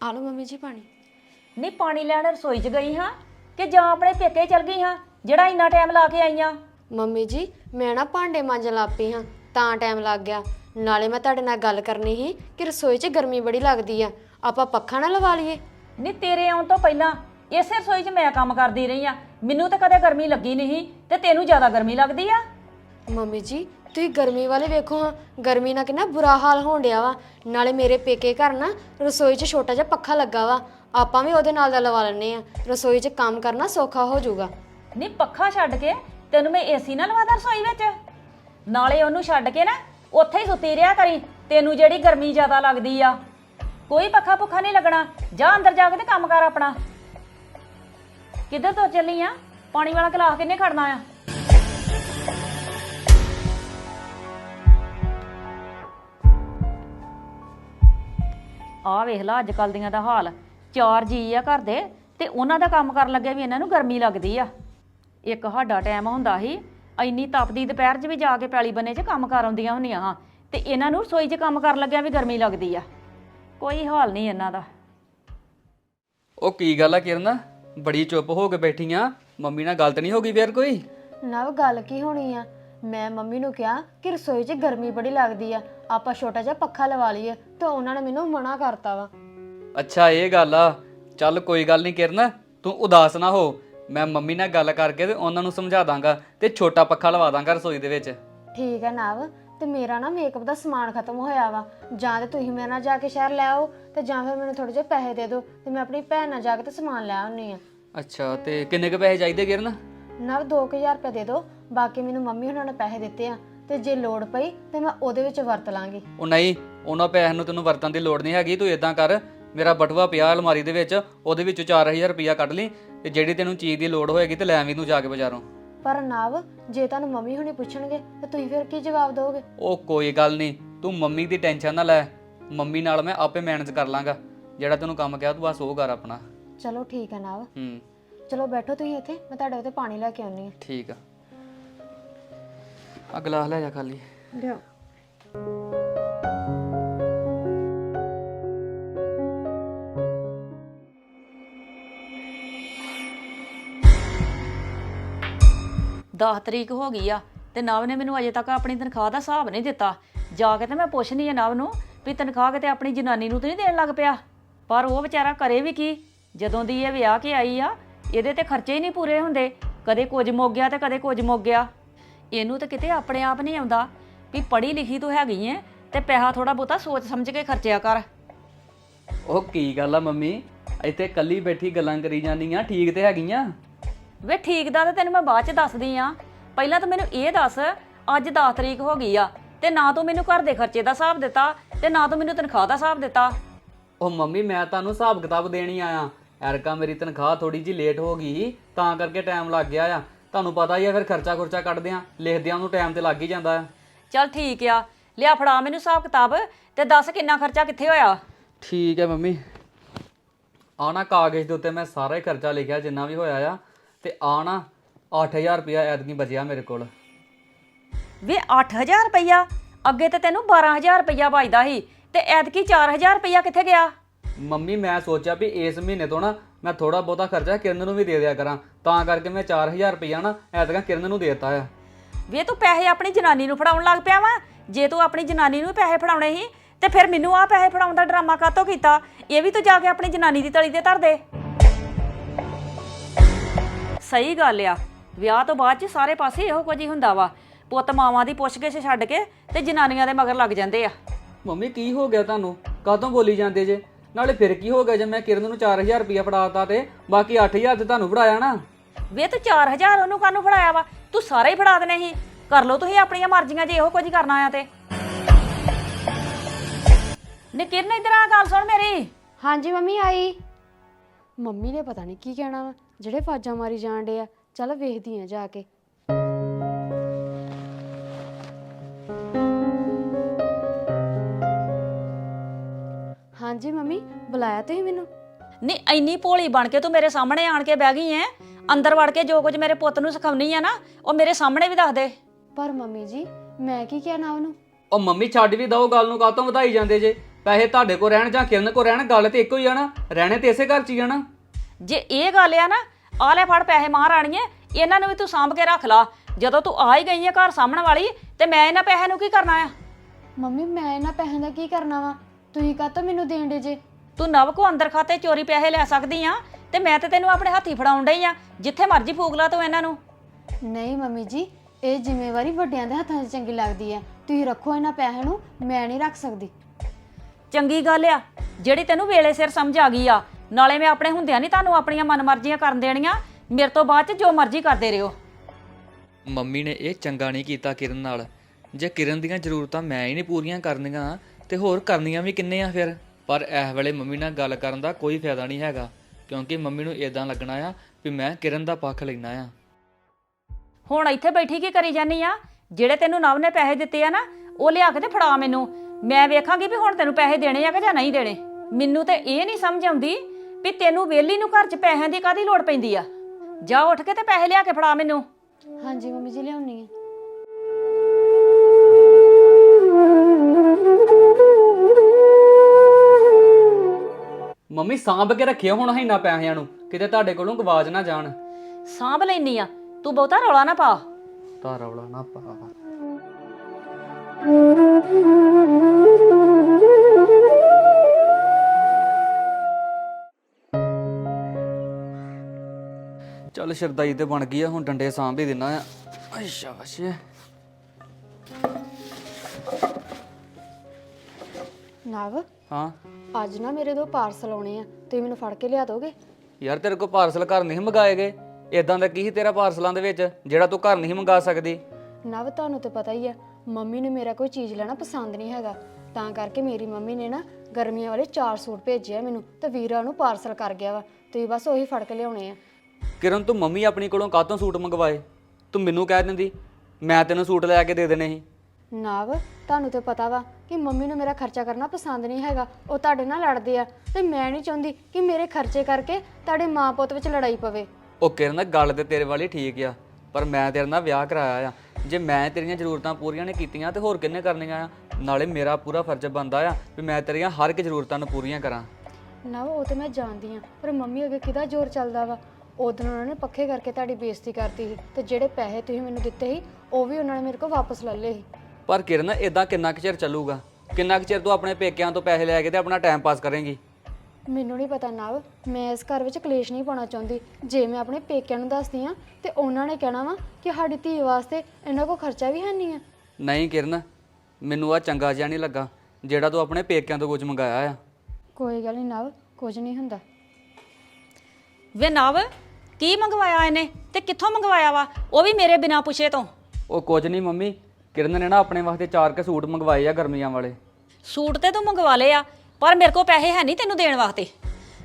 ਆ ਲਓ ਮੰਮੀ ਜੀ ਪਾਣੀ। ਨਹੀਂ ਪਾਣੀ ਲੈਣ ਰਸੋਈ 'ਚ ਗਈ ਹਾਂ ਕਿ ਜਾਂ ਆਪਣੇ ਪੇਕੇ ਚਲ ਗਈ ਹਾਂ ਜਿਹੜਾ ਇੰਨਾ ਟਾਈਮ ਲਾ ਕੇ ਆਈ ਆਂ ਮੰਮੀ ਜੀ ਮੈਂ ਨਾ ਭਾਂਡੇ ਮਾਂਜਣ ਲੱਗ ਪਈ ਹਾਂ ਤਾਂ ਟਾਈਮ ਲੱਗ ਗਿਆ। ਨਾਲੇ ਮੈਂ ਤੁਹਾਡੇ ਨਾਲ ਗੱਲ ਕਰਨੀ ਸੀ ਕਿ ਰਸੋਈ 'ਚ ਗਰਮੀ ਬੜੀ ਲੱਗਦੀ ਆ ਆਪਾਂ ਪੱਖਾ ਨਾ ਲਵਾ ਲਈਏ। ਨਹੀਂ ਤੇਰੇ ਆਉਣ ਤੋਂ ਪਹਿਲਾਂ ਇਸੇ ਰਸੋਈ 'ਚ ਮੈਂ ਕੰਮ ਕਰਦੀ ਰਹੀ ਆ ਮੈਨੂੰ ਤਾਂ ਕਦੇ ਗਰਮੀ ਲੱਗੀ ਨਹੀਂ ਤੇ ਤੈਨੂੰ ਜ਼ਿਆਦਾ ਗਰਮੀ ਲੱਗਦੀ ਆ। ਮੰਮੀ ਜੀ ਤੁਸੀਂ ਗਰਮੀ ਵਾਲੇ ਵੇਖੋ ਹਾਂ, ਗਰਮੀ ਨਾਲ ਕਿੰਨਾ ਬੁਰਾ ਹਾਲ ਹੋਣ ਡਿਆ ਵਾ। ਨਾਲੇ ਮੇਰੇ ਪੇਕੇ ਘਰ ਨਾ ਰਸੋਈ 'ਚ ਛੋਟਾ ਜਿਹਾ ਪੱਖਾ ਲੱਗਾ ਵਾ। ਆਪਾਂ ਵੀ ਉਹਦੇ ਨਾਲ ਦਾ ਲਵਾ ਲੈਣੇ ਆ ਰਸੋਈ 'ਚ ਕੰਮ ਕਰਨਾ ਸੌਖਾ ਹੋ ਜਾਊਗਾ। ਨਹੀਂ ਪੱਖਾ ਛੱਡ ਕੇ ਤੈਨੂੰ ਮੈਂ ਏਸੀ ਨਾ ਲਵਾਦਾ ਰਸੋਈ ਵਿੱਚ? ਨਾਲੇ ਉਹਨੂੰ ਛੱਡ ਕੇ ਨਾ ਉੱਥੇ ਹੀ ਸੁੱਤੀ ਰਿਹਾ ਕਰੀ। ਤੈਨੂੰ ਜਿਹੜੀ ਗਰਮੀ ਜ਼ਿਆਦਾ ਲੱਗਦੀ ਆ। ਕੋਈ ਪੱਖਾ ਪੁੱਖਾ ਨਹੀਂ ਲੱਗਣਾ। ਜਾ ਅੰਦਰ ਜਾ ਕੇ ਤੇ ਕੰਮ ਕਰ ਆਪਣਾ। ਕਿੱਧਰ ਤੋਂ ਚੱਲੀ ਆ? ਪਾਣੀ ਵਾਲਾ ਗਲਾਸ ਕਿੰਨੇ ਖੜਨਾ ਆ? ਆ ਵੇਖ ਲਾ ਅੱਜ ਕੱਲ ਦੀਆਂ ਦਾ ਹਾਲ। ਚਾਰ ਜੀ ਆ ਘਰ ਦੇ ਤੇ ਉਹਨਾਂ ਦਾ ਕੰਮ ਕਰਨ ਲੱਗੇ ਵੀ ਇਹਨਾਂ ਨੂੰ ਗਰਮੀ ਲੱਗਦੀ ਆ। ਇੱਕ ਸਾਡਾ ਟਾਈਮ ਹੁੰਦਾ ਸੀ ਇੰਨੀ ਤਪਦੀ ਦੁਪਹਿਰ 'ਚ ਵੀ ਜਾ ਕੇ ਪੈਲੀ ਬੰਨੇ 'ਚ ਕੰਮ ਕਰ ਆਉਂਦੀਆਂ ਹੁੰਦੀਆਂ ਹਾਂ ਤੇ ਇਹਨਾਂ ਨੂੰ ਰਸੋਈ 'ਚ ਕੰਮ ਕਰਨ ਲੱਗਿਆ ਵੀ ਗਰਮੀ ਲੱਗਦੀ ਆ। ਕੋਈ ਹਾਲ ਨਹੀਂ ਇਹਨਾਂ ਦਾ। ਉਹ ਕੀ ਗੱਲ ਆ ਕਿਰਨ? ਬੜੀ ਚੁੱਪ ਹੋ ਕੇ ਬੈਠੀ ਆ ਮੰਮੀ ਨਾਲ ਗਲਤ ਨਹੀਂ ਹੋ ਗਈ ਫੇਰ ਕੋਈ? ਨਵ ਗੱਲ ਕੀ ਹੋਣੀ ਆ? ਮੈਂ ਮੰਮੀ ਨੂੰ ਕਿਹਾ ਕਿ ਰਸੋਈ 'ਚ ਗਰਮੀ ਬੜੀ ਲੱਗਦੀ ਆ। ਆਪਾਂ ਛੋਟਾ ਜਿਹਾ ਪੱਖਾ ਲਵਾ ਲਈਏ। ਤੇ ਉਹਨਾਂ ਨੇ ਮੈਨੂੰ ਮਨਾ ਕਰਤਾ ਵਾ। ਅੱਛਾ ਇਹ ਗੱਲ ਆ। ਚੱਲ ਕੋਈ ਗੱਲ ਨਹੀਂ ਕਿਰਨ ਤੂੰ ਉਦਾਸ ਨਾ ਹੋ। ਮੈਂ ਮੰਮੀ ਨਾਲ ਗੱਲ ਕਰਕੇ ਤੇ ਉਹਨਾਂ ਨੂੰ ਸਮਝਾ ਦਾਂਗਾ ਤੇ ਛੋਟਾ ਪੱਖਾ ਲਵਾ ਦਾਂਗਾ ਰਸੋਈ ਦੇ ਵਿੱਚ। ਠੀਕ ਹੈ ਨਵ ਤੇ ਮੇਰਾ ਨਾ ਮੇਕਅਪ ਦਾ ਸਮਾਨ ਖਤਮ ਹੋਇਆ ਵਾ। ਜਾਂ ਤੇ ਤੁਸੀਂ ਮੇਰੇ ਨਾਲ ਜਾ ਕੇ ਸ਼ਹਿਰ ਲੈ ਆਓ ਤੇ ਜਾਂ ਫਿਰ ਮੈਨੂੰ ਥੋੜੇ ਜਿਹੇ ਪੈਸੇ ਦੇ ਦਿਓ ਤੇ ਮੈਂ ਆਪਣੀ ਭੈਣ ਨਾਲ ਜਾ ਕੇ ਤੇ ਸਮਾਨ ਲੈ ਆਉਣੀ ਆ। ਅੱਛਾ ਤੇ ਕਿੰਨੇ ਕੁ ਪੈਸੇ ਚਾਹੀਦੇ ਕਿਰਨ? ਨਵ 2000 ਰੁਪਏ ਦੇ ਦਿਓ। ਬਾਕੀ ਮੈਨੂੰ ਮੰਮੀ ਉਹਨਾਂ ਨੇ ਪੈਸੇ ਦਿੱਤੇ ਆ। ਤੇ ਜੇ ਲੋੜ ਪਈ ਤੇ ਮੈਂ ਉਹਦੇ ਵਿੱਚ ਵਰਤ ਲਾਂਗੀ। ਉਹ ਨਹੀਂ ਉਹਨਾਂ ਪੈਸਿਆਂ ਨੂੰ ਤੈਨੂੰ ਵਰਤਣ ਦੀ ਲੋੜ ਨਹੀਂ ਹੈਗੀ ਤੂੰ ਇਦਾਂ ਕਰ। ਮੇਰਾ ਬਟੂਆ ਪਿਆ ਅਲਮਾਰੀ ਦੇ ਵਿੱਚ ਉਹਦੇ ਵਿੱਚੋਂ 4000 ਰੁਪਇਆ ਕੱਢ ਲਈ ਤੇ ਜਿਹੜੀ ਤੈਨੂੰ ਚੀਜ਼ ਦੀ ਲੋੜ ਹੋਏਗੀ ਤੇ ਲੈ ਵੀ ਤੂੰ ਜਾ ਕੇ ਬਾਜ਼ਾਰੋਂ। ਪਰ ਨਵ ਜੇ ਤੁਹਾਨੂੰ ਮੰਮੀ ਹੁਣੇ ਪੁੱਛਣਗੇ ਤਾਂ ਤੁਸੀਂ ਫਿਰ ਕੀ ਜਵਾਬ ਦਿਓਗੇ? ਉਹ ਕੋਈ ਗੱਲ ਨਹੀਂ ਤੂੰ ਮੰਮੀ ਦੀ ਟੈਨਸ਼ਨ ਨਾ ਲੈ। ਮੰਮੀ ਨਾਲ ਮੈਂ ਆਪੇ ਮੈਨੇਜ ਕਰ ਲਾਂਗਾ। ਜਿਹੜਾ ਤੈਨੂੰ ਕੰਮ ਕਿਹਾ ਤੂੰ ਬਸ ਉਹ ਕਰ ਆਪਣਾ। ਚਲੋ ਠੀਕ ਹੈ ਨਵ। ਹੂੰ। ਚਲੋ ਬੈਠੋ ਤੁਸੀਂ ਇੱਥੇ ਮੈਂ ਤੁਹਾਡੇ ਉੱਤੇ ਪਾਣੀ ਲੈ ਕੇ ਆਉਣੀ ਠੀਕ ਆ। ਅਗਲਾ ਲੈ ਜਾ ਖਾਲੀ। ਲਿਆ 10 ਤਰੀਕ ਹੋ ਗਈ ਆ ਤੇ ਨਵ ਨੇ ਮੈਨੂੰ ਅਜੇ ਤੱਕ ਆਪਣੀ ਤਨਖਾਹ ਦਾ ਹਿਸਾਬ ਨਹੀਂ ਦਿੱਤਾ। ਜਾ ਕੇ ਤੇ ਮੈਂ ਪੁੱਛਣੀ ਆ ਨਵ ਨੂੰ ਵੀ ਤਨਖਾਹ ਕਿਤੇ ਆਪਣੀ ਜਨਾਨੀ ਨੂੰ ਤੇ ਨਹੀਂ ਦੇਣ ਲੱਗ ਪਿਆ। ਪਰ ਉਹ ਵਿਚਾਰਾ ਕਰੇ ਵੀ ਕੀ? ਜਦੋਂ ਦੀ ਇਹ ਵਿਆਹ ਕੇ ਆਈ ਆ, ਇਹਦੇ ਤੇ ਖਰਚੇ ਹੀ ਨਹੀਂ ਪੂਰੇ ਹੁੰਦੇ। ਕਦੇ ਕੁਝ ਮੁੱਕ ਗਿਆ ਤੇ ਕਦੇ ਕੁਝ ਮੁੱਕ ਗਿਆ। ਇਹਨੂੰ ਤਾਂ ਕਿਤੇ ਆਪਣੇ ਆਪ ਨਹੀਂ ਆਉਂਦਾ ਵੀ ਪੜ੍ਹੀ ਲਿਖੀ ਤੂੰ ਹੈਗੀ ਐ ਤੇ ਪੈਸਾ ਥੋੜਾ ਬੋਤਾ ਸੋਚ ਸਮਝ ਕੇ ਖਰਚਿਆ ਕਰ। ਉਹ ਕੀ ਗੱਲ ਆ ਮੰਮੀ? ਇੱਥੇ ਕੱਲੀ ਬੈਠੀ ਗੱਲਾਂ ਕਰੀ ਜਾਂਦੀਆਂ ਠੀਕ ਤੇ ਹੈਗੀਆਂ ਵੇ ਠੀਕ ਦਾ ਤਾਂ ਤੈਨੂੰ ਮੈਂ ਬਾਅਦ ਚ ਦੱਸਦੀ ਆ। ਪਹਿਲਾਂ ਤਾਂ ਮੈਨੂੰ ਇਹ ਦੱਸ ਅੱਜ 10 ਤਰੀਕ ਹੋ ਗਈ ਆ ਤੇ ਨਾ ਤੂੰ ਮੈਨੂੰ ਘਰ ਦੇ ਖਰਚੇ ਦਾ ਹਿਸਾਬ ਦਿੱਤਾ ਤੇ ਨਾ ਤੂੰ ਮੈਨੂੰ ਤਨਖਾਹ ਦਾ ਹਿਸਾਬ ਦਿੱਤਾ। ਉਹ ਮੰਮੀ ਮੈਂ ਤੁਹਾਨੂੰ ਹਿਸਾਬ ਕਿਤਾਬ ਦੇਣ ਆਇਆ। ਐਰਕਾ ਮੇਰੀ ਤਨਖਾਹ ਥੋੜੀ ਜੀ ਲੇਟ ਹੋ ਗਈ ਤਾਂ ਕਰਕੇ ਟਾਈਮ ਲੱਗ ਗਿਆ ਆ। ਤੁਹਾਨੂੰ ਪਤਾ ਹੀ ਆ ਫਿਰ ਖਰਚਾ ਖੁਰਚਾ ਕੱਢਦੇ ਆ ਲਿਖਦਿਆਂ ਨੂੰ ਟਾਈਮ ਤੇ ਲੱਗ ਹੀ ਜਾਂਦਾ ਆ। ਚੱਲ ਠੀਕ ਆ ਲਿਆ ਫੜਾ ਮੈਨੂੰ ਹਿਸਾਬ ਕਿਤਾਬ ਤੇ ਦੱਸ ਕਿੰਨਾ ਖਰਚਾ ਕਿੱਥੇ ਹੋਇਆ? ਠੀਕ ਹੈ ਮੰਮੀ। ਆ ਨਾ ਕਾਗਜ਼ ਦੇ ਉੱਤੇ ਮੈਂ ਸਾਰਾ ਹੀ ਖਰਚਾ ਲਿਖਿਆ ਜਿੰਨਾ ਵੀ ਹੋਇਆ ਆ। ਤੇ ਆ ਨਾ 8000 ਰੁਪਇਆ ਐਤਕੀ ਬਚਿਆ ਮੇਰੇ ਕੋਲ। ਵੇ 8000 ਰੁਪਈਆ ਅੱਗੇ ਤੇ ਤੈਨੂੰ 12000 ਰੁਪਈਆ ਬਚਦਾ ਸੀ ਤੇ ਐਤਕੀ 4000 ਰੁਪਈਆ ਕਿੱਥੇ ਗਿਆ? ਮੰਮੀ ਮੈਂ ਸੋਚਿਆ ਵੀ ਇਸ ਮਹੀਨੇ ਤੋਂ ਨਾ ਮੈਂ ਥੋੜਾ ਬਹੁਤਾ ਖਰਚਾ ਕਿਰਨ ਨੂੰ ਵੀ ਦੇ ਦਿਆ ਕਰਾਂ। ਤਾਂ ਕਰਕੇ ਮੈਂ 4000 ਰੁਪਇਆ ਨਾ ਐਤਕਾਂ ਕਿਰਨ ਨੂੰ ਦੇ ਦਿੱਤਾ ਆ। ਵੇ ਤੂੰ ਪੈਸੇ ਆਪਣੀ ਜਨਾਨੀ ਨੂੰ ਫੜਾਉਣ ਲੱਗ ਪਿਆ ਵਾ? ਜੇ ਤੂੰ ਆਪਣੀ ਜਨਾਨੀ ਨੂੰ ਪੈਸੇ ਫੜਾਉਣੇ ਸੀ ਤੇ ਫਿਰ ਮੈਨੂੰ ਆ ਪੈਸੇ ਫੜਾਉਣ ਦਾ ਡਰਾਮਾ ਕਾਤੋਂ ਕੀਤਾ? ਇਹ ਵੀ ਤੂੰ ਜਾ ਕੇ ਆਪਣੀ ਜਨਾਨੀ ਦੀ ਤਲੀ ਤੇ ਧਰ ਦੇ। ਸਹੀ ਗੱਲ ਆ। ਵਿਆਹ ਤੋਂ ਬਾਅਦ ਚ ਸਾਰੇ ਪਾਸੇ ਇਹੋ ਕੁਝ ਹੀ ਹੁੰਦਾ ਵਾ। ਪੁੱਤ ਮਾਵਾਂ ਦੀ ਪੁੱਛ-ਗਿੱਛ ਛੱਡ ਕੇ ਤੇ ਜਨਾਨੀਆਂ ਦੇ ਮਗਰ ਲੱਗ ਜਾਂਦੇ ਆ। ਮੰਮੀ ਕੀ ਹੋ ਗਿਆ ਤੁਹਾਨੂੰ? ਕਾਹਤੋਂ ਬੋਲੀ ਜਾਂਦੇ ਜੇ? ਨਾਲੇ ਫਿਰ ਕੀ ਹੋ ਗਿਆ ਜੇ ਮੈਂ ਕਿਰਨ ਨੂੰ 4000 ਰੁਪਇਆ ਫੜਾਤਾ ਤੇ ਬਾਕੀ 8000 ਤੇ ਤੁਹਾਨੂੰ ਫੜਾਇਆ ਨਾ? ਵੇ ਤੂੰ 4000 ਉਹਨੂੰ ਕਾਹਨੂੰ ਫੜਾਇਆ ਵਾ? ਤੂੰ ਸਾਰੇ ਹੀ ਫੜਾ ਦੇਣੇ ਸੀ। ਕਰ ਲਓ ਤੁਸੀਂ ਆਪਣੀਆਂ ਮਰਜ਼ੀਆਂ ਜੇ ਇਹੋ ਕੁਝ ਕਰਨਾ ਆ ਤੇ। ਨੀ ਕਿਰਨ ਇਧਰ ਆ ਗੱਲ ਸੁਣ ਮੇਰੀ। ਹਾਂਜੀ ਮੰਮੀ ਆਈ। ਮੰਮੀ ਨੇ ਪਤਾ ਨਹੀਂ ਕੀ ਕਹਿਣਾ ਵਾ। ਜਿਹੜੇ ਫਾਜਾਂ ਮਾਰੀ ਜਾਣ ਡੇ ਆ ਚੱਲ ਵੇਖਦੀ ਆ ਜਾ ਕੇ। ਹਾਂਜੀ ਮੰਮੀ ਬੁਲਾਇਆ ਤੁਸੀਂ ਮੈਨੂੰ? ਨੀ ਇੰਨੀ ਭੋਲੀ ਬਣ ਕੇ ਤੂੰ ਮੇਰੇ ਸਾਹਮਣੇ ਆਣ ਕੇ ਬਹਿ ਗਈ ਐ ਅੰਦਰ ਵੜ ਕੇ ਜੋ ਕੁਝ ਮੇਰੇ ਪੁੱਤ ਨੂੰ ਸਿਖਾਉਣੀ ਆ ਨਾ ਉਹ ਮੇਰੇ ਸਾਹਮਣੇ ਵੀ ਦੱਸ ਦੇ। ਪਰ ਮੰਮੀ ਜੀ ਮੈਂ ਕੀ ਕਹਿਣਾ ਉਹਨੂੰ? ਉਹ ਮੰਮੀ ਛੱਡ ਵੀ ਦਓ ਗੱਲ ਨੂੰ ਕਾਹਤੋਂ ਵਧਾਈ ਜਾਂਦੇ ਜੇ? ਪੈਸੇ ਤੁਹਾਡੇ ਕੋਲ ਰਹਿਣ ਜਾਂ ਕਿਰਨ ਕੋਲ ਰਹਿਣ ਗੱਲ ਤੇ ਇੱਕੋ ਹੀ ਆ ਨਾ? ਰਹਿਣੇ ਤੇ ਇਸੇ ਘਰ 'ਚ ਹੀ ਆ ਨਾ? ਜੇ ਇਹ ਗੱਲ ਆ ਨਾ ਆ ਲੈ ਫੜ ਪੈਸੇ ਮਹਾਰਾਣੀਏ ਇਹਨਾਂ ਨੂੰ ਵੀ ਤੂੰ ਸਾਂਭ ਕੇ ਰੱਖ ਲਾ। ਜਦੋਂ ਤੂੰ ਆ ਹੀ ਗਈ ਆ ਘਰ ਸਾਹਮਣ ਵਾਲੀ ਤੇ ਮੈਂ ਇਹਨਾਂ ਪੈਸਿਆਂ ਨੂੰ ਕੀ ਕਰਨਾ ਆ? ਮੰਮੀ ਮੈਂ ਇਹਨਾਂ ਪੈਸਿਆਂ ਦਾ ਕੀ ਕਰਨਾ ਵਾ? ਤੁਸੀਂ ਕਾਹਤੋਂ ਮੈਨੂੰ ਦੇਣ ਦੇ ਜੇ? ਤੂੰ ਨਵ ਕੋ ਅੰਦਰ ਖਾਤੇ ਚੋਰੀ ਪੈਸੇ ਲੈ ਸਕਦੀ ਆ ਤੇ ਮੈਂ ਤੇ ਤੈਨੂੰ ਆਪਣੇ ਹੱਥੀ ਫੜਾਉਣ ਡਈ ਆ ਜਿੱਥੇ ਮਰਜ਼ੀ ਫੂਕ ਲਾ ਤੂੰ ਇਹਨਾਂ ਨੂੰ। ਨਹੀਂ ਮੰਮੀ ਜੀ ਇਹ ਜ਼ਿੰਮੇਵਾਰੀ ਵੱਡਿਆਂ ਦੇ ਹੱਥਾਂ 'ਚ ਚੰਗੀ ਲੱਗਦੀ ਹੈ ਤੁਸੀਂ ਰੱਖੋ ਇਹਨਾਂ ਪੈਸਿਆਂ ਨੂੰ ਮੈਂ ਨਹੀਂ ਰੱਖ ਸਕਦੀ। ਚੰਗੀ ਗੱਲ ਆ ਜਿਹੜੀ ਤੈਨੂੰ ਵੇਲੇ ਸਿਰ ਸਮਝ ਆ ਗਈ ਆ ਨਾਲੇ ਮੈਂ ਆਪਣੇ ਹੁੰਦਿਆਂ ਨਹੀਂ ਤੁਹਾਨੂੰ ਆਪਣੀਆਂ ਮਨਮਰਜ਼ੀਆਂ ਕਰਨ ਦੇਣੀਆਂ। ਮੇਰੇ ਤੋਂ ਬਾਅਦ ਚ ਜੋ ਮਰਜ਼ੀ ਕਰਦੇ ਰਹੋ। ਮੰਮੀ ਨੇ ਇਹ ਚੰਗਾ ਨਹੀਂ ਕੀਤਾ ਕਿਰਨ ਨਾਲ। ਜੇ ਕਿਰਨ ਦੀਆਂ ਜ਼ਰੂਰਤਾਂ ਮੈਂ ਹੀ ਨਹੀਂ ਪੂਰੀਆਂ ਕਰਨੀਆਂ ਤੇ ਹੋਰ ਕਰਨੀਆਂ ਵੀ ਕਿੰਨੇ ਆ ਫਿਰ? ਪਰ ਇਸ ਵੇਲੇ ਮੰਮੀ ਨਾਲ ਗੱਲ ਕਰਨ ਦਾ ਕੋਈ ਫਾਇਦਾ ਨਹੀਂ ਹੈਗਾ ਕਿਉਂਕਿ ਮੰਮੀ ਨੂੰ ਇਦਾਂ ਲੱਗਣਾ ਆ ਵੀ ਮੈਂ ਕਿਰਨ ਦਾ ਪੱਖ ਲੈਣਾ ਆ। ਹੁਣ ਇੱਥੇ ਬੈਠੀ ਕੀ ਕਰੀ ਜਾਨੀ ਆ? ਜਿਹੜੇ ਤੈਨੂੰ ਨਵ ਨੇ ਪੈਸੇ ਦਿੱਤੇ ਆ ਨਾ ਉਹ ਲਿਆ ਕੇ ਤੇ ਫੜਾ ਮੈਨੂੰ। ਮੈਂ ਵੇਖਾਂਗੀ ਵੀ ਹੁਣ ਤੈਨੂੰ ਪੈਸੇ ਦੇਣੇ ਆ ਕਿ ਜਾਂ ਨਹੀਂ ਦੇਣੇ। ਮੈਨੂੰ ਤੇ ਇਹ ਨਹੀਂ ਸਮਝ ਆਉਂਦੀ ਵੀ ਤੈਨੂੰ ਵੇਲੀ ਨੂੰ ਘਰ 'ਚ ਪੈਸਿਆਂ ਦੀ ਕਾਦੀ ਲੋੜ ਪੈਂਦੀ ਆ? ਜਾ ਉੱਠ ਕੇ ਤੇ ਪੈਸੇ ਲਿਆ ਕੇ ਫੜਾ ਮੈਨੂੰ। ਹਾਂਜੀ ਮੰਮੀ ਜੀ ਲਿਆਉਣੀ ਹੈ ਮੰਮੀ ਸਾਂਭ ਕੇ ਰੱਖਿਓ ਹੁਣ ਇਹਨਾਂ ਪੈਸਿਆਂ ਨੂੰ। ਕਿਤੇ ਤੁਹਾਡੇ ਕੋਲੋਂ ਗਵਾਚ ਨਾ ਜਾਣ। ਸਾਂਭ ਲੈਨੀ ਆ। ਤੂੰ ਬਹੁਤਾ ਰੌਲਾ ਨਾ ਪਾ। ਧਾਰਵਲਾ ਨਾ ਪਾ। ਚੱਲ ਸ਼ਰਦਾਈ ਤੇ ਬਣ ਗਈ ਆ ਹੁਣ ਡੰਡੇ ਸਾਂਭ ਹੀ ਦਿਨਾ ਆ। ਅੱਛਾ ਵਸ਼ੇ ਨਵ ਹਾਂ। ਅੱਜ ਨਾ ਮੇਰੇ ਦੋ ਪਾਰਸਲ ਆਉਣੇ ਆ ਤੁਸੀਂ ਮੈਨੂੰ ਫੜ ਕੇ ਲਿਆ ਦੋਗੇ? ਯਾਰ ਤੇਰੇ ਕੋਲ ਪਾਰਸਲ ਘਰ ਨਹੀਂ ਮੰਗਾਏ ਗਏ ਇਦਾਂ ਦਾ ਕੀ ਸੀ ਤੇਰਾ ਪਾਰਸਲਾਂ ਦੇ ਵਿੱਚ ਜਿਹੜਾ ਤੂੰ ਘਰ ਨਹੀਂ ਮੰਗਾ ਸਕਦੀ? ਨਵ ਤੁਹਾਨੂੰ ਤੇ ਪਤਾ ਹੀ ਆ ਮੰਮੀ ਨੂੰ ਮੇਰਾ ਕੋਈ ਚੀਜ਼ ਲੈਣਾ ਪਸੰਦ ਨਹੀਂ ਹੈਗਾ। ਤਾਂ ਕਰਕੇ ਮੇਰੀ ਮੰਮੀ ਨੇ ਨਾ ਗਰਮੀਆਂ ਵਾਲੇ ਚਾਰ ਸੂਟ ਭੇਜੇ ਆ ਮੈਨੂੰ ਤੇ ਵੀਰਾ ਨੂੰ ਪਾਰਸਲ ਕਰ ਗਿਆ ਵਾ। ਤੁਸੀਂ ਬਸ ਉਹੀ ਫੜ ਕੇ ਲਿਆਉਣੇ ਆ। ਕਿਰਨ ਤੂੰ ਮੰਮੀ ਆਪਣੀ ਕੋਲੋਂ ਕਾਹਤੋਂ ਸੂਟ ਮੰਗਵਾਏ? ਤੂੰ ਮੈਨੂੰ ਕਹਿ ਦਿੰਦੀ ਮੈਂ ਤੈਨੂੰ ਸੂਟ ਲੈ ਕੇ ਦੇ ਦੇਣੇ ਸੀ। ਨਵ ਤੁਹਾਨੂੰ ਤੇ ਪਤਾ ਵਾ ਕਿ ਮੰਮੀ ਨੂੰ ਮੇਰਾ ਖਰਚਾ ਕਰਨਾ ਪਸੰਦ ਨਹੀਂ ਹੈਗਾ। ਉਹ ਤੁਹਾਡੇ ਨਾਲ ਲੜਦੇ ਆ ਤੇ ਮੈਂ ਨਹੀਂ ਚਾਹੁੰਦੀ ਕਿ ਮੇਰੇ ਖਰਚੇ ਕਰਕੇ ਤੁਹਾਡੇ ਮਾਂ ਪੁੱਤ ਵਿੱਚ ਲੜਾਈ ਪਵੇ। ਉਹ ਕਿਰਨ ਗੱਲ ਤੇ ਤੇਰੇ ਵਾਲੀ ਠੀਕ ਆ ਪਰ ਮੈਂ ਤੇਰੇ ਨਾਲ ਵਿਆਹ ਕਰਾਇਆ ਆ। ਜੇ ਮੈਂ ਤੇਰੀਆਂ ਜ਼ਰੂਰਤਾਂ ਪੂਰੀਆਂ ਨੇ ਕੀਤੀਆਂ ਤੇ ਹੋਰ ਕਿੰਨੇ ਕਰਨੀਆਂ ਆ? ਨਾਲੇ ਮੇਰਾ ਪੂਰਾ ਫਰਜ਼ ਬਣਦਾ ਆ ਵੀ ਮੈਂ ਤੇਰੀਆਂ ਹਰ ਇੱਕ ਜ਼ਰੂਰਤਾਂ ਨੂੰ ਪੂਰੀਆਂ ਕਰਾਂ। ਨਵ ਉਹ ਤੇ ਮੈਂ ਜਾਣਦੀ ਆ ਪਰ ਮੰਮੀ ਅੱਗੇ ਕਿਹਦਾ ਜ਼ੋਰ ਚੱਲਦਾ ਵਾ? ਉਦੋਂ ਉਹਨਾਂ ਨੇ ਪੱਖੇ ਕਰਕੇ ਤੁਹਾਡੀ ਬੇਇੱਜ਼ਤੀ ਕਰਤੀ ਸੀ ਤੇ ਜਿਹੜੇ ਪੈਸੇ ਤੁਸੀਂ ਮੈਨੂੰ ਦਿੱਤੇ ਸੀ ਉਹ ਵੀ ਉਹਨਾਂ ਨੇ ਮੇਰੇ ਕੋਲ ਵਾਪਸ ਲੈ ਲਏ ਸੀ। ਪਰ ਕਿਰਨ ਇਦਾਂ ਕਿੰਨਾ ਕੁ ਚਿਰ ਚੱਲੂਗਾ? ਕਿੰਨਾ ਕੁ ਚਿਰ ਤੂੰ ਆਪਣੇ ਪੇਕਿਆਂ ਤੋਂ ਪੈਸੇ ਲੈ ਕੇ ਤੇ ਆਪਣਾ ਟਾਈਮ ਪਾਸ ਕਰੇਂਗੀ? ਮੈਨੂੰ ਨਹੀਂ ਪਤਾ ਨਵ ਮੈਂ ਇਸ ਘਰ ਵਿੱਚ ਕਲੇਸ਼ ਨਹੀਂ ਪਾਉਣਾ ਚਾਹੁੰਦੀ। ਜੇ ਮੈਂ ਆਪਣੇ ਪੇਕਿਆਂ ਨੂੰ ਦੱਸਦੀ ਆ ਤੇ ਉਹਨਾਂ ਨੇ ਕਹਿਣਾ ਵਾ ਕਿ ਸਾਡੀ ਧੀ ਵਾਸਤੇ ਇਹਨਾਂ ਕੋਲ ਖਰਚਾ ਵੀ ਹੈ ਨਹੀਂ ਆ। ਨਹੀਂ ਕਿਰਨ ਮੈਨੂੰ ਆ ਚੰਗਾ ਜਿਹਾ ਨਹੀਂ ਲੱਗਾ ਜਿਹੜਾ ਤੂੰ ਆਪਣੇ ਪੇਕਿਆਂ ਤੋਂ ਕੁਝ ਮੰਗਾਇਆ ਆ। ਕੋਈ ਗੱਲ ਨਹੀਂ ਨਵ ਕੁਝ ਨਹੀਂ ਹੁੰਦਾ। ਵੇ ਨਵ ਕੀ ਮੰਗਵਾਇਆ ਇਹਨੇ ਤੇ ਕਿੱਥੋਂ ਮੰਗਵਾਇਆ ਵਾ? ਉਹ ਵੀ ਮੇਰੇ ਬਿਨਾ ਪੁੱਛੇ ਤੋਂ। ਉਹ ਕੁਝ ਨਹੀਂ ਮੰਮੀ ਕਿਰਨ ਨੇ ਨਾ ਆਪਣੇ ਵਾਸਤੇ ਚਾਰ ਕੇ ਸੂਟ ਮੰਗਵਾਏ ਆ ਗਰਮੀਆਂ ਵਾਲੇ। ਸੂਟ ਤੇ ਤੂੰ ਮੰਗਵਾ ਲਏ ਆ ਪਰ ਮੇਰੇ ਕੋਲ ਪੈਸੇ ਹੈ ਨਹੀਂ ਤੈਨੂੰ ਦੇਣ ਵਾਸਤੇ।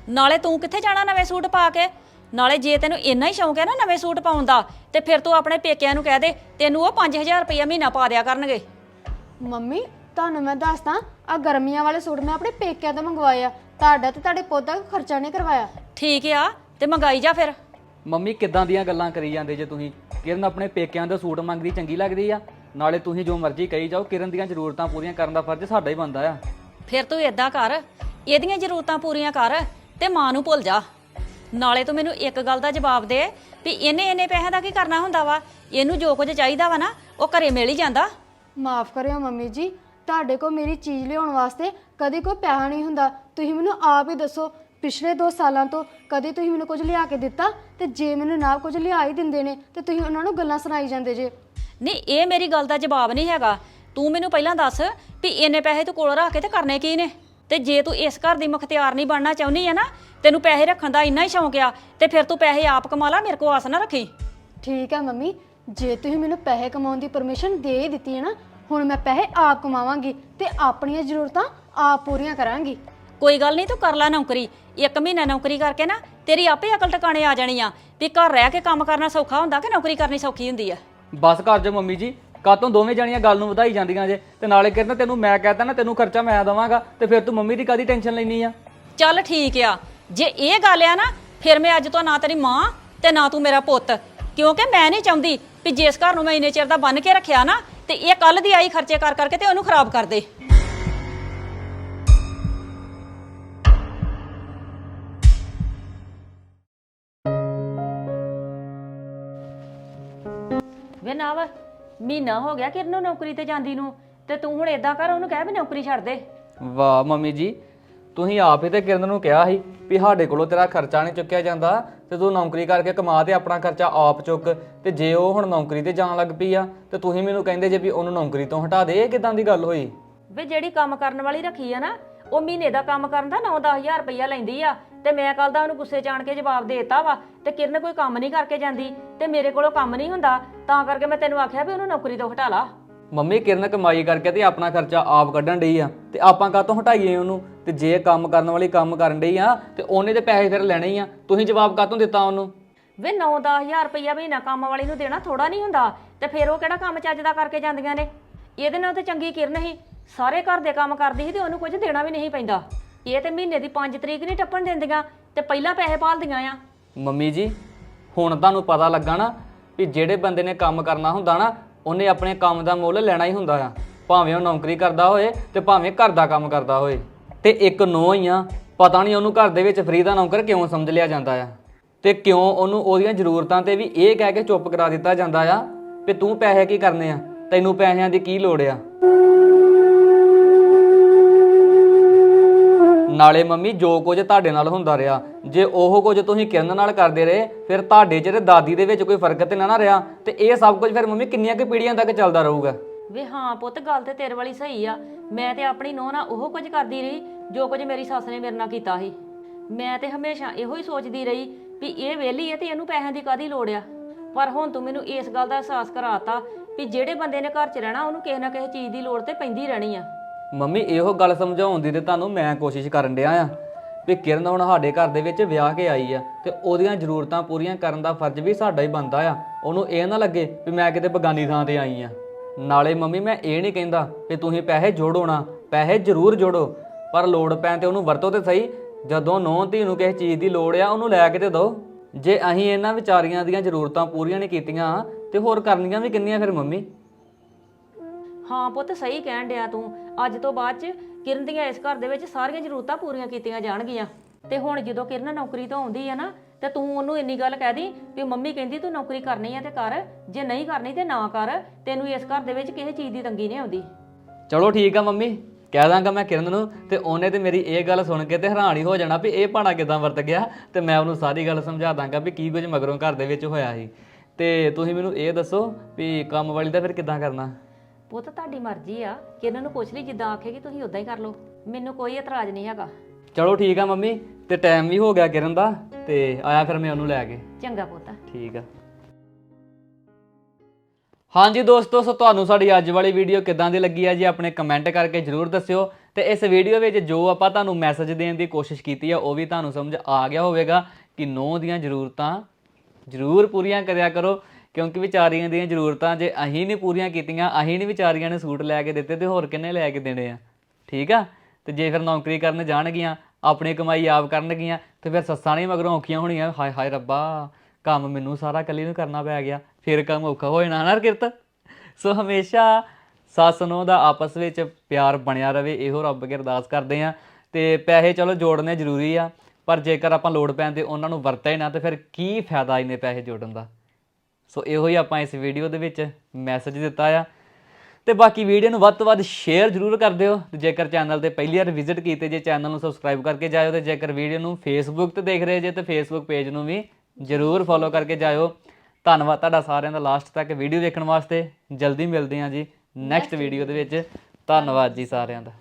ਨਾਲੇ ਤੂੰ ਕਿੱਥੇ ਜਾਣਾ ਨਵੇਂ ਸੂਟ ਪਾ ਕੇ? ਨਾਲੇ ਜੇ ਤੈਨੂੰ ਇੰਨਾ ਹੀ ਸ਼ੌਂਕ ਹੈ ਨਾ ਨਵੇਂ ਸੂਟ ਪਾਉਣ ਦਾ ਤੇ ਫਿਰ ਤੂੰ ਆਪਣੇ ਪੇਕਿਆਂ ਨੂੰ ਕਹਿ ਦੇ ਤੈਨੂੰ ਉਹ 5000 ਰੁਪਇਆ ਮਹੀਨਾ ਪਾ ਦਿਆ ਕਰਨਗੇ। ਮੰਮੀ ਤੁਹਾਨੂੰ ਮੈਂ ਦੱਸਦਾ ਆ ਗਰਮੀਆਂ ਵਾਲੇ ਸੂਟ ਮੈਂ ਆਪਣੇ ਪੇਕਿਆਂ ਤੋਂ ਮੰਗਵਾਏ ਆ। ਤੁਹਾਡਾ ਤੇ ਤੁਹਾਡੇ ਪੁੱਤ ਦਾ ਖਰਚਾ ਨਹੀਂ ਕਰਵਾਇਆ। ਠੀਕ ਆ ਤੇ ਮੰਗਾਈ ਜਾ ਫਿਰ। ਮੰਮੀ ਕਿੱਦਾਂ ਦੀਆਂ ਗੱਲਾਂ ਕਰੀ ਜਾਂਦੇ ਜੇ ਤੁਸੀਂ? ਕਿਰਨ ਆਪਣੇ ਪੇਕਿਆਂ ਦਾ ਸੂਟ ਮੰਗਦੀ ਚੰਗੀ ਲੱਗਦੀ ਆ। ਨਾਲੇ ਤੁਸੀਂ ਜੋ ਮਰਜ਼ੀ ਕਹੀ ਜਾਓ ਕਿਰਨ ਦੀਆਂ ਜ਼ਰੂਰਤਾਂ ਪੂਰੀਆਂ ਕਰਨ ਦਾ ਫਰਜ਼ ਸਾਡਾ ਹੀ ਬਣਦਾ ਆ। ਫਿਰ ਤੂੰ ਏਦਾਂ ਕਰ ਇਹਦੀਆਂ ਜ਼ਰੂਰਤਾਂ ਪੂਰੀਆਂ ਕਰ ਤੇ ਮਾਂ ਨੂੰ ਭੁੱਲ ਜਾ। ਨਾਲੇ ਤੂੰ ਮੈਨੂੰ ਇੱਕ ਗੱਲ ਦਾ ਜਵਾਬ ਦੇ ਵੀ ਇਹਨੇ ਇੰਨੇ ਪੈਸਿਆਂ ਦਾ ਕੀ ਕਰਨਾ ਹੁੰਦਾ ਵਾ? ਇਹਨੂੰ ਜੋ ਕੁਝ ਚਾਹੀਦਾ ਵਾ ਨਾ ਉਹ ਘਰੇ ਮਿਲ ਹੀ ਜਾਂਦਾ। ਮਾਫ ਕਰਿਓ ਮੰਮੀ ਜੀ ਤੁਹਾਡੇ ਕੋਲ ਮੇਰੀ ਚੀਜ਼ ਲਿਆਉਣ ਵਾਸਤੇ ਕਦੀ ਕੋਈ ਪੈਸਾ ਨਹੀਂ ਹੁੰਦਾ। ਤੁਸੀਂ ਮੈਨੂੰ ਆਪ ਹੀ ਦੱਸੋ ਪਿਛਲੇ 2 ਸਾਲਾਂ ਤੋਂ ਕਦੀ ਤੁਸੀਂ ਮੈਨੂੰ ਕੁਝ ਲਿਆ ਕੇ ਦਿੱਤਾ ਤੇ ਜੇ ਮੈਨੂੰ ਨਾ ਕੁਝ ਲਿਆ ਹੀ ਦਿੰਦੇ ਨੇ ਤੇ ਤੁਸੀਂ ਉਹਨਾਂ ਨੂੰ ਗੱਲਾਂ ਸੁਣਾਈ ਜਾਂਦੇ ਜੇ। ਨਹੀਂ ਇਹ ਮੇਰੀ ਗੱਲ ਦਾ ਜਵਾਬ ਨਹੀਂ ਹੈਗਾ। ਤੂੰ ਮੈਨੂੰ ਪਹਿਲਾਂ ਦੱਸ ਵੀ ਇੰਨੇ ਪੈਸੇ ਤੂੰ ਕੋਲ ਰੱਖ ਕੇ ਤੇ ਕਰਨੇ ਕੀ ਨੇ? ਤੇ ਜੇ ਤੂੰ ਇਸ ਘਰ ਦੀ ਮੁਖਤਿਆਰ ਨਹੀਂ ਬਣਨਾ ਚਾਹੁੰਦੀ ਹੈ ਨਾ ਤੈਨੂੰ ਪੈਸੇ ਰੱਖਣ ਦਾ ਇੰਨਾ ਹੀ ਸ਼ੌਂਕ ਆ ਤੇ ਫਿਰ ਤੂੰ ਪੈਸੇ ਆਪ ਕਮਾ ਲਾ ਮੇਰੇ ਕੋਲ ਆਸ ਨਾ ਰੱਖੀ। ਠੀਕ ਹੈ ਮੰਮੀ ਜੇ ਤੁਸੀਂ ਮੈਨੂੰ ਪੈਸੇ ਕਮਾਉਣ ਦੀ ਪਰਮਿਸ਼ਨ ਦੇ ਹੀ ਦਿੱਤੀ ਹੈ ਨਾ ਹੁਣ ਮੈਂ ਪੈਸੇ ਆਪ ਕਮਾਵਾਂਗੀ ਤੇ ਆਪਣੀਆਂ ਜ਼ਰੂਰਤਾਂ ਆਪ ਪੂਰੀਆਂ ਕਰਾਂਗੀ। ਕੋਈ ਗੱਲ ਨਹੀਂ ਤੂੰ ਕਰ ਲੈ ਨੌਕਰੀ। ਇੱਕ ਮਹੀਨਾ ਨੌਕਰੀ ਕਰਕੇ ਨਾ ਤੇਰੀ ਆਪੇ ਅਕਲ ਟਿਕਾਣੇ ਆ ਜਾਣੀ ਆ ਵੀ ਘਰ ਰਹਿ ਕੇ ਕੰਮ ਕਰਨਾ ਸੌਖਾ ਹੁੰਦਾ ਕਿ ਨੌਕਰੀ ਕਰਨੀ ਸੌਖੀ ਹੁੰਦੀ ਆ? ਬਸ ਕਰ ਜੋ ਮੰਮੀ ਜੀ ਕਾਤੋਂ ਦੋਵੇਂ ਜਾਣੀਆਂ ਗੱਲ ਨੂੰ ਵਧਾਈ ਜਾਂਦੀਆਂ ਜੇ ਤੇ ਨਾਲੇ ਕਿਰਨ ਤੈਨੂੰ ਮੈਂ ਕਹਤਾ ਨਾ ਤੈਨੂੰ ਖਰਚਾ ਮੈਂ ਦਵਾਂਗਾ ਤੇ ਫਿਰ ਤੂੰ ਮੰਮੀ ਦੀ ਕਾਦੀ ਟੈਨਸ਼ਨ ਲੈਣੀ ਆ? ਚੱਲ ਠੀਕ ਆ। ਜੇ ਇਹ ਗੱਲ ਆ ਨਾ ਫਿਰ ਮੈਂ ਅੱਜ ਤੋਂ ਨਾ ਤੇਰੀ ਮਾਂ ਤੇ ਨਾ ਤੂੰ ਮੇਰਾ ਪੁੱਤ। ਕਿਉਂਕਿ ਮੈਂ ਨਹੀਂ ਚਾਹੁੰਦੀ ਵੀ ਜਿਸ ਘਰ ਨੂੰ ਮੈਂ ਇੰਨੇ ਚਿਰ ਦਾ ਬੰਨ ਕੇ ਰੱਖਿਆ ਨਾ ਤੇ ਇਹ ਕੱਲ ਦੀ ਆਈ ਖਰਚੇ ਕਰ ਕਰਕੇ ਤੇ ਉਹਨੂੰ ਖਰਾਬ ਕਰ ਦੇ। ਵੇ। ਮਹੀਨਾ ਹੋ ਗਿਆ ਕਿਰਨ ਨੂੰ ਨੌਕਰੀ ਤੇ ਜਾਂਦੀ ਨੂੰ ਤੇ ਤੂੰ ਹੁਣ ਏਦਾਂ ਕਰ ਉਹਨੂੰ ਕਹਿ ਵੀ ਨੌਕਰੀ ਛੱਡ ਦੇ। ਵਾਹ ਮੰਮੀ ਜੀ ਤੁਸੀਂ ਆਪ ਹੀ ਤੇ ਕਿਰਨ ਨੂੰ ਕਿਹਾ ਸੀ ਵੀ ਸਾਡੇ ਕੋਲੋਂ ਤੇਰਾ ਖਰਚਾ ਨਹੀਂ ਚੁੱਕਿਆ ਜਾਂਦਾ ਤੇ ਤੂੰ ਨੌਕਰੀ ਕਰਕੇ ਕਮਾ ਤੇ ਆਪਣਾ ਖਰਚਾ ਆਪ ਚੁੱਕ ਤੇ ਜੇ ਉਹ ਹੁਣ ਨੌਕਰੀ ਤੇ ਜਾਣ ਲੱਗ ਪਈ ਆ ਤੇ ਤੁਸੀਂ ਮੈਨੂੰ ਕਹਿੰਦੇ ਜੇ ਵੀ ਉਹਨੂੰ ਨੌਕਰੀ ਤੋਂ ਹਟਾ ਦੇ ਇਹ ਕਿਦਾਂ ਦੀ ਗੱਲ ਹੋਈ? ਵੇ ਜਿਹੜੀ ਕੰਮ ਕਰਨ ਵਾਲੀ ਰੱਖੀ ਆ ਨਾ ਉਹ ਮਹੀਨੇ ਦਾ ਕੰਮ ਕਰਨ ਦਾ 9-10000 ਰੁਪਈਆ ਲੈਂਦੀ ਆ ਤੇ ਮੈਂ ਕੱਲ ਦਾ ਉਹਨੂੰ ਗੁੱਸੇ ਜਾਣ ਕੇ ਜਵਾਬ ਦੇਤਾ ਵਾ ਤੇ ਕਿਰਨ ਕੋਈ ਕੰਮ ਨਹੀਂ ਕਰਕੇ ਜਾਂਦੀ ਤੇ ਮੇਰੇ ਕੋਲੋਂ ਕੰਮ ਨਹੀਂ ਹੁੰਦਾ ਤਾਂ ਕਰਕੇ ਮੈਂ ਤੈਨੂੰ ਆਖਿਆ ਵੀ ਉਹਨੂੰ ਨੌਕਰੀ ਤੋਂ ਹਟਾ ਲਾ। ਮੰਮੀ ਕਿਰਨ ਕਮਾਈ ਕਰਕੇ ਤੇ ਆਪਣਾ ਖਰਚਾ ਆਪ ਕੱਢਣ ਡਈ ਆ ਤੇ ਆਪਾਂ ਕਾਹਤੋਂ ਹਟਾਈਏ ਉਹਨੂੰ? ਤੇ ਜੇ ਕੰਮ ਕਰਨ ਵਾਲੀ ਕੰਮ ਕਰਨ ਡਈ ਆ ਤੇ ਉਹਨੇ ਤੇ ਪੈਸੇ ਫਿਰ ਲੈਣੇ ਹੀ ਆ। ਤੁਸੀਂ ਜਵਾਬ ਕਾਹਤੋਂ ਦਿੱਤਾ ਉਹਨੂੰ? ਵੇ 9-10000 ਰੁਪਈਆ ਮਹੀਨਾ ਕੰਮ ਵਾਲੀ ਨੂੰ ਦੇਣਾ ਥੋੜਾ ਨਹੀਂ ਹੁੰਦਾ ਤੇ ਫਿਰ ਉਹ ਕਿਹੜਾ ਕੰਮ ਚੱਜ ਦਾ ਕਰਕੇ ਜਾਂਦੀਆਂ ਨੇ? ਇਹਦੇ ਨਾਲ ਤੇ ਚੰਗੀ ਕਿਰਨ ਸੀ ਸਾਰੇ ਘਰ ਦੇ ਕੰਮ ਕਰਦੀ ਸੀ ਤੇ ਉਹਨੂੰ ਕੁਝ ਦੇਣਾ ਵੀ ਨਹੀਂ ਪੈਂਦਾ। ਇਹ ਤੇ ਮਹੀਨੇ ਦੀ 5 ਤਰੀਕ ਨਹੀਂ ਟੱਪਣ ਦਿੰਦੀਆਂ ਤੇ ਪਹਿਲਾਂ ਪੈਸੇ ਪਾਲਦੀਆਂ ਆ। ਮੰਮੀ ਜੀ, ਹੁਣ ਤੁਹਾਨੂੰ ਪਤਾ ਲੱਗਾ ਨਾ ਵੀ ਜਿਹੜੇ ਬੰਦੇ ਨੇ ਕੰਮ ਕਰਨਾ ਹੁੰਦਾ ਨਾ, ਉਹਨੇ ਆਪਣੇ ਕੰਮ ਦਾ ਮੁੱਲ ਲੈਣਾ ਹੀ ਹੁੰਦਾ ਆ। ਭਾਵੇਂ ਉਹ ਨੌਕਰੀ ਕਰਦਾ ਹੋਏ ਤੇ ਭਾਵੇਂ ਘਰ ਦਾ ਕੰਮ ਕਰਦਾ ਹੋਏ। ਤੇ ਇੱਕ ਨੋ ਹੀ ਆ, ਪਤਾ ਨਹੀਂ ਉਹਨੂੰ ਘਰ ਦੇ ਵਿੱਚ ਫਰੀ ਦਾ ਨੌਕਰ ਕਿਉਂ ਸਮਝ ਲਿਆ ਜਾਂਦਾ ਆ। ਤੇ ਕਿਉਂ ਉਹਨੂੰ ਉਹਦੀਆਂ ਜ਼ਰੂਰਤਾਂ ਤੇ ਵੀ ਇਹ ਕਹਿ ਕੇ ਚੁੱਪ ਕਰਾ ਦਿੱਤਾ ਜਾਂਦਾ ਆ ਵੀ ਤੂੰ ਪੈਸੇ ਕੀ ਕਰਨੇ ਆ? ਤੈਨੂੰ ਪੈਸਿਆਂ ਦੀ ਕੀ ਲੋੜ ਆ? ਨਾਲੇ ਮੰਮੀ ਜੋ ਕੁਝ ਤੁਹਾਡੇ ਨਾਲ ਹੁੰਦਾ ਰਿਹਾ। ਜੇ ਉਹ ਕੁਝ ਤੁਸੀਂ ਕਿਰਨ ਨਾਲ ਕਰਦੇ ਰਹੇ, ਫਿਰ ਤੁਹਾਡੇ ਜਿਹੜੇ ਦਾਦੀ ਦੇ ਵਿੱਚ ਕੋਈ ਫ਼ਰਕ ਤੇ ਨਾ ਨਾ ਰਿਹਾ। ਤੇ ਇਹ ਸਭ ਕੁਝ ਫਿਰ ਮੰਮੀ ਕਿੰਨੀਆਂ ਕਿ ਪੀੜ੍ਹੀਆਂ ਤੱਕ ਚੱਲਦਾ ਰਹੂਗਾ। ਵੇ ਹਾਂ ਪੁੱਤ, ਗੱਲ ਤੇ ਤੇਰੇ ਵਾਲੀ ਸਹੀ ਆ। ਮੈਂ ਤੇ ਆਪਣੀ ਨੂੰਹ ਨਾਲ ਉਹ ਕੁਝ ਕਰਦੀ ਰਹੀ, ਜੋ ਕੁਝ ਮੇਰੀ ਸੱਸ ਨੇ ਮੇਰੇ ਨਾਲ ਕੀਤਾ ਸੀ। ਮੈਂ ਤੇ ਹਮੇਸ਼ਾ ਇਹੋ ਹੀ ਸੋਚਦੀ ਰਹੀ ਵੀ ਇਹ ਵਿਹਲੀ ਹੈ ਤੇ ਇਹਨੂੰ ਪੈਸਿਆਂ ਦੀ ਕਾਦੀ ਲੋੜ ਆ। ਪਰ ਹੁਣ ਤੂੰ ਮੈਨੂੰ ਇਸ ਗੱਲ ਦਾ ਅਹਿਸਾਸ ਕਰਾਤਾ ਵੀ ਜਿਹੜੇ ਬੰਦੇ ਨੇ ਘਰ 'ਚ ਰਹਿਣਾ, ਉਹਨੂੰ ਕਿਸੇ ਨਾ ਕਿਸੇ ਚੀਜ਼ ਦੀ ਲੋੜ ਤੇ ਪੈਂਦੀ ਰਹਿਣੀ ਆ। ਮੰਮੀ, ਇਹੋ ਗੱਲ ਸਮਝਾਉਣ ਦੀ ਤੇ ਤੁਹਾਨੂੰ ਮੈਂ ਕੋਸ਼ਿਸ਼ ਕਰਨ ਡਿਆ ਆ ਵੀ ਕਿਰਨ ਹੁਣ ਸਾਡੇ ਘਰ ਦੇ ਵਿੱਚ ਵਿਆਹ ਕੇ ਆਈ ਆ ਤੇ ਉਹਦੀਆਂ ਜ਼ਰੂਰਤਾਂ ਪੂਰੀਆਂ ਕਰਨ ਦਾ ਫਰਜ਼ ਵੀ ਸਾਡਾ ਹੀ ਬਣਦਾ ਆ। ਉਹਨੂੰ ਇਹ ਨਾ ਲੱਗੇ ਵੀ ਮੈਂ ਕਿਤੇ ਬਗਾਨੀ ਥਾਂ ਤੇ ਆਈ ਆ। ਨਾਲੇ ਮੰਮੀ, ਮੈਂ ਇਹ ਨਹੀਂ ਕਹਿੰਦਾ ਵੀ ਤੁਸੀਂ ਪੈਸੇ ਜੋੜੋ ਨਾ, ਪੈਸੇ ਜ਼ਰੂਰ ਜੋੜੋ, ਪਰ ਲੋੜ ਪੈਣ ਤੇ ਉਹਨੂੰ ਵਰਤੋ ਤੇ ਸਹੀ। ਜਦੋਂ ਨੌਂ ਧੀ ਨੂੰ ਕਿਸੇ ਚੀਜ਼ ਦੀ ਲੋੜ ਆ, ਉਹਨੂੰ ਲੈ ਕੇ ਤੇ ਦਿਓ ਜੇ ਅਸੀਂ ਇਹਨਾਂ ਵਿਚਾਰੀਆਂ ਦੀਆਂ ਜ਼ਰੂਰਤਾਂ ਪੂਰੀਆਂ ਨਹੀਂ ਕੀਤੀਆਂ ਤੇ ਹੋਰ ਕਰਨੀਆਂ ਵੀ ਕਿੰਨੀਆਂ ਫਿਰ ਮੰਮੀ? ਹਾਂ ਪੁੱਤ ਸਹੀ ਕਹਿਣ ਡਿਆ ਤੂੰ। ਅੱਜ ਤੋਂ ਬਾਅਦ 'ਚ ਕਿਰਨ ਦੀਆਂ ਇਸ ਘਰ ਦੇ ਵਿੱਚ ਸਾਰੀਆਂ ਜ਼ਰੂਰਤਾਂ ਪੂਰੀਆਂ ਕੀਤੀਆਂ ਜਾਣਗੀਆਂ। ਤੇ ਹੁਣ ਜਦੋਂ ਕਿਰਨ ਨੌਕਰੀ ਤੋਂ ਆਉਂਦੀ ਆ ਨਾ, ਤੇ ਤੂੰ ਉਹਨੂੰ ਇੰਨੀ ਗੱਲ ਕਹਿ ਦੀ ਵੀ ਮੰਮੀ ਕਹਿੰਦੀ ਤੂੰ ਨੌਕਰੀ ਕਰਨੀ ਆ ਤੇ ਕਰ, ਜੇ ਨਹੀਂ ਕਰਨੀ ਤੇ ਨਾ ਕਰ, ਤੈਨੂੰ ਇਸ ਘਰ ਦੇ ਵਿੱਚ ਕਿਸੇ ਚੀਜ਼ ਦੀ ਤੰਗੀ ਨਹੀਂ ਆਉਂਦੀ। ਚਲੋ ਠੀਕ ਆ ਮੰਮੀ, ਕਹਿ ਦਾਂਗਾ ਮੈਂ ਕਿਰਨ ਨੂੰ, ਤੇ ਉਹਨੇ ਤੇ ਮੇਰੀ ਇਹ ਗੱਲ ਸੁਣ ਕੇ ਤੇ ਹੈਰਾਨ ਹੀ ਹੋ ਜਾਣਾ ਵੀ ਇਹ ਭਾਣਾ ਕਿਦਾਂ ਵਰਤ ਗਿਆ, ਤੇ ਮੈਂ ਉਹਨੂੰ ਸਾਰੀ ਗੱਲ ਸਮਝਾ ਦਾਂਗਾ ਵੀ ਕੀ ਕੁਝ ਮਗਰੋਂ ਘਰ ਦੇ ਵਿੱਚ ਹੋਇਆ ਸੀ। ਤੇ ਤੁਸੀਂ ਮੈਨੂੰ ਇਹ ਦੱਸੋ ਵੀ ਕੰਮ ਵਾਲੀ ਦਾ ਫਿਰ ਕਿਦਾਂ ਕਰਨਾ? ਪੁੱਤ ਤੁਹਾਡੀ ਮਰਜ਼ੀ ਆ ਕਿ ਇਹਨਾਂ ਨੂੰ ਪੁੱਛ ਲਈ ਜਿੱਦਾਂ ਆਖੇਗੀ ਤੁਸੀਂ ਉਦਾਂ ਹੀ ਕਰ ਲਓ। ਮੈਨੂੰ ਕੋਈ ਇਤਰਾਜ਼ ਨਹੀਂ ਹੈਗਾ। ਚਲੋ ਠੀਕ ਆ ਮੰਮੀ ਤੇ ਟਾਈਮ ਵੀ ਹੋ ਗਿਆ ਕਿਰਨ ਦਾ ਤੇ ਆਇਆ ਫਿਰ ਮੈਂ ਉਹਨੂੰ ਲੈ ਕੇ। ਚੰਗਾ ਪੁੱਤ। ਠੀਕ ਆ। ਹਾਂਜੀ ਦੋਸਤੋ ਸੋ ਤੁਹਾਨੂੰ ਸਾਡੀ ਅੱਜ ਵਾਲੀ ਵੀਡੀਓ ਕਿਦਾਂ ਦੀ ਲੱਗੀ ਹੈ ਜੀ ਆਪਣੇ ਕਮੈਂਟ ਕਰਕੇ ਜਰੂਰ ਦੱਸਿਓ। ਤੇ ਇਸ ਵੀਡੀਓ ਵਿੱਚ ਜੋ ਆਪਾਂ ਤੁਹਾਨੂੰ ਮੈਸੇਜ ਦੇਣ ਦੀ ਕੋਸ਼ਿਸ਼ ਕੀਤੀ ਆ ਉਹ ਵੀ ਤੁਹਾਨੂੰ ਸਮਝ ਆ ਗਿਆ ਹੋਵੇਗਾ ਕਿ ਨੌ ਦੀਆਂ ਜ਼ਰੂਰਤਾਂ ਜ਼ਰੂਰ ਪੂਰੀਆਂ ਕਰਿਆ ਕਰੋ। ਕਿਉਂਕਿ ਵਿਚਾਰੀਆਂ ਦੀਆਂ ਜ਼ਰੂਰਤਾਂ ਜੇ ਅਸੀਂ ਨਹੀਂ ਪੂਰੀਆਂ ਕੀਤੀਆਂ, ਅਸੀਂ ਨਹੀਂ ਵਿਚਾਰੀਆਂ ਨੇ ਸੂਟ ਲੈ ਕੇ ਦਿੱਤੇ ਤੇ ਹੋਰ ਕਿੰਨੇ ਲੈ ਕੇ ਦੇਣੇ ਆ? ਠੀਕ ਆ? ਤੇ ਜੇ ਫਿਰ ਨੌਕਰੀ ਕਰਨ ਜਾਣਗੀਆਂ, ਆਪਣੀ ਕਮਾਈ ਆਪ ਕਰਨਗੀਆਂ, ਤੇ ਫਿਰ ਸੱਸਾਂ ਨੇ ਮਗਰੋਂ ਔਖੀਆਂ ਹੋਣੀਆਂ, ਹਾਏ ਹਾਏ ਰੱਬਾ, ਕੰਮ ਮੈਨੂੰ ਸਾਰਾ ਇਕੱਲੀ ਨੂੰ ਕਰਨਾ ਪੈ ਗਿਆ, ਫਿਰ ਕੰਮ ਔਖਾ ਹੋ ਜਾਣਾ ਨਾ ਕਿਰਤ? ਸੋ ਹਮੇਸ਼ਾ ਸੱਸ ਨੂੰ ਦਾ ਆਪਸ ਵਿੱਚ ਪਿਆਰ ਬਣਿਆ ਰਵੇ, ਇਹੋ ਰੱਬ ਅੱਗੇ ਅਰਦਾਸ ਕਰਦੇ ਆ। ਤੇ ਪੈਸੇ ਚਲੋ ਜੋੜਨੇ ਜ਼ਰੂਰੀ ਆ, ਪਰ ਜੇਕਰ ਆਪਾਂ ਲੋੜ ਪੈਣ ਤੇ ਉਹਨਾਂ ਨੂੰ ਵਰਤਿਆ ਹੀ ਨਾ, ਤੇ ਫਿਰ ਕੀ ਫਾਇਦਾ ਇਹਨੇ ਪੈਸੇ ਜੋੜਨ ਦਾ? ਸੋ ਇਹੋ ਹੀ ਆਪਾਂ ਇਸ ਵੀਡੀਓ ਦੇ ਵਿੱਚ ਮੈਸੇਜ ਦਿੱਤਾ ਆ। ਤੇ ਬਾਕੀ ਵੀਡੀਓ ਨੂੰ ਵੱਧ ਤੋਂ ਵੱਧ ਸ਼ੇਅਰ ਜ਼ਰੂਰ ਕਰ ਦਿਓ ਤੇ ਜੇਕਰ ਚੈਨਲ ਤੇ ਪਹਿਲੀ ਵਾਰ ਵਿਜ਼ਿਟ ਕੀਤੇ ਜੇ ਚੈਨਲ ਨੂੰ ਸਬਸਕ੍ਰਾਈਬ ਕਰਕੇ ਜਾਇਓ ਤੇ ਜੇਕਰ ਵੀਡੀਓ ਨੂੰ ਫੇਸਬੁੱਕ ਤੇ ਦੇਖ ਰਹੇ ਜੇ ਤੇ ਫੇਸਬੁੱਕ ਪੇਜ ਨੂੰ ਵੀ ਜ਼ਰੂਰ ਫੋਲੋ ਕਰਕੇ ਜਾਇਓ। ਧੰਨਵਾਦ ਤੁਹਾਡਾ ਸਾਰਿਆਂ ਦਾ ਲਾਸਟ ਤੱਕ ਵੀਡੀਓ ਦੇਖਣ ਵਾਸਤੇ। ਜਲਦੀ ਮਿਲਦੇ ਹਾਂ ਜੀ ਨੈਕਸਟ ਵੀਡੀਓ ਦੇ ਵਿੱਚ। ਧੰਨਵਾਦ ਜੀ ਸਾਰਿਆਂ ਦਾ।